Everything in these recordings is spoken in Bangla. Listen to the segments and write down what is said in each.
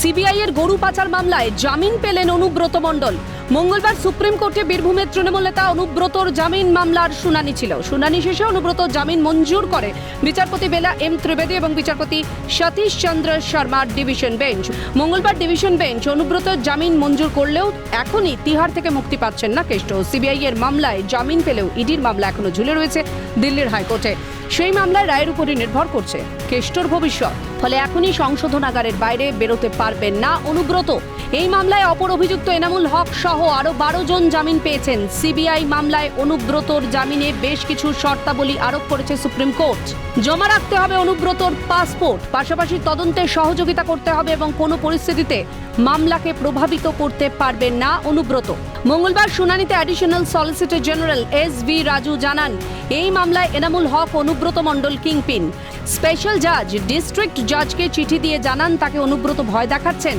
সিবিআই এর গরু পাচার মামলায় জামিন পেলেন অনুব্রত মণ্ডল। মঙ্গলবার সুপ্রিম কোর্টে বীরভূমের তৃণমূল নেতা অনুব্রতর জামিন মামলার শুনানি ছিল। শুনানি শেষে অনুব্রত জামিন মঞ্জুর করে বিচারপতি বেলা এম ত্রিবেদী এবং বিচারপতি সতীশ চন্দ্র শর্মার ডিভিশন বেঞ্চ। মঙ্গলবার ডিভিশন বেঞ্চ অনুব্রত জামিন মঞ্জুর করলেও এখনই তিহার থেকে মুক্তি পাচ্ছেন না কেষ্ট। সিবিআই এর মামলায় জামিন পেলেও ইডির মামলা এখনও ঝুলে রয়েছে দিল্লির হাইকোর্টে। সেই মামলায় রায়ের উপরই নির্ভর করছে কেষ্টর ভবিষ্যৎ। ফলে এখনই সংশোধনাগারের বাইরে বেরোতে পারবেন না অনুব্রত। এই মামলায় অপর অভিযুক্ত এনামুল হক সহ আরও বারো জন জামিন পেয়েছেন। সিবিআই মামলায় অনুব্রতর জামিনে বেশ কিছু শর্তাবলী আরোপ করেছে সুপ্রিম কোর্ট। জমা রাখতে হবে অনুব্রতর পাসপোর্ট, পাশাপাশি তদন্তে সহযোগিতা করতে হবে এবং কোনো পরিস্থিতিতে মামলাকে প্রভাবিত করতে পারবে না অনুব্রত। মঙ্গলবার শুনানিতে additional solicitor general S V Raju জানান, এই মামলায় এনামুল হক, অনুব্রত মণ্ডল, কিংপিন। স্পেশাল জাজ, ডিস্ট্রিক্ট জাজকে চিঠি দিয়ে জানান তাকে অনুব্রত ভয় দেখাচ্ছেন।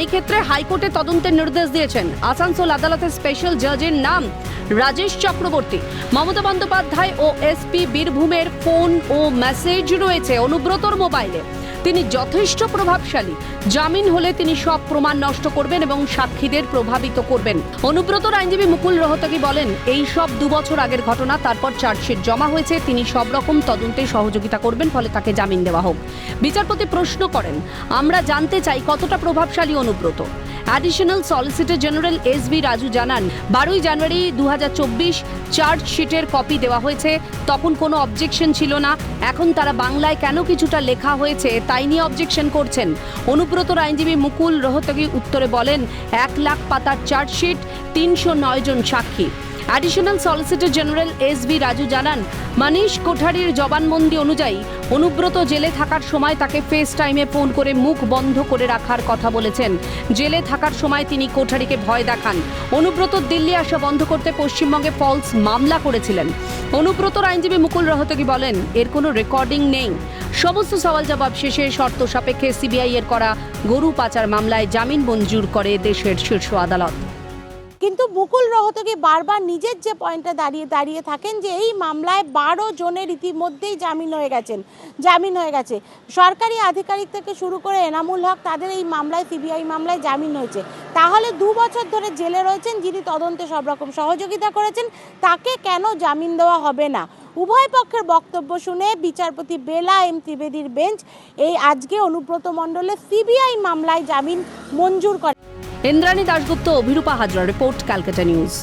এই ক্ষেত্রে হাইকোর্টে তদন্তের নির্দেশ দিয়েছেন। আসানসোল আদালতের স্পেশাল জাজের নাম রাজেশ চক্রবর্তী। মমতা বন্দ্যোপাধ্যায় ও এসপি বীরভূমের ফোন ও মেসেজ রয়েছে অনুব্রতর মোবাইলে। তিনি যথেষ্ট প্রভাবশালী। জামিন হলে তিনি সব প্রমাণ নষ্ট করবেন এবং সাক্ষীদের প্রভাবিত করবেন। অনুব্রতর আইনজীবী মুকুল রোহতগি বলেন, এই সব দুবছর আগের ঘটনা, তারপর চার্জশিট জমা হয়েছে, তিনি সব রকম তদন্তে সহযোগিতা করবেন, ফলে তাকে জামিন দেওয়া হোক। বিচারপতি প্রশ্ন করেন, আমরা জানতে চাই কতটা প্রভাবশালী Anubrata? Additional solicitor general S B Raju জানান, বারোই জানুয়ারি দু চার্জশিটের কপি দেওয়া হয়েছে। তখন কোনো অবজেকশন ছিল না। এখন তারা বাংলায় কেন কিছুটা লেখা হয়েছে তাই নিয়ে অবজেকশন করছেন। অনুব্রতর আইনজীবী মুকুল রোহতগি উত্তরে বলেন, এক লাখ পাতার চার্জশিট তিনশো নয় জন সাক্ষী। Additional solicitor general S B Raju জানান, মানিশ কোঠারির জবানবন্দি অনুযায়ী অনুব্রত জেলে থাকার সময় তাকে ফেস টাইমে ফোন করে মুখ বন্ধ করে রাখার কথা বলেছেন। জেলে থাকার সময় তিনি কোঠারিকে ভয় দেখান। অনুব্রত দিল্লি আসা বন্ধ করতে পশ্চিমবঙ্গে ফলস মামলা করেছিলেন। অনুব্রতর আইনজীবী মুকুল রহতগি বলেন, এর কোনো রেকর্ডিং নেই। সমস্ত সওয়াল জবাব শেষে শর্ত সাপেক্ষে সিবিআই এর করা গরু পাচার মামলায় জামিন মঞ্জুর করে দেশের শীর্ষ আদালত। কিন্তু মুকুল রহতগি বারবার নিজের যে পয়েন্টে দাঁড়িয়ে দাঁড়িয়ে থাকেন যে এই মামলায় বারো জনের ইতিমধ্যেই জামিন হয়ে গেছেন, জামিন হয়ে গেছে। সরকারি আধিকারিক থেকে শুরু করে এনামুল হক তাদের এই মামলায়, সিবিআই মামলায় জামিন হয়েছে। তাহলে দু বছর ধরে জেলে রয়েছেন যিনি তদন্তে সব রকম সহযোগিতা করেছেন, তাকে কেন জামিন দেওয়া হবে না? উভয় পক্ষের বক্তব্য শুনে বিচারপতি বেলা এম ত্রিবেদীর বেঞ্চ এই আজকে অনুব্রত মণ্ডলের সিবিআই মামলায় জামিন মঞ্জুর করে। Indrani Dasgupta Abhirupa Hazra report Calcutta news.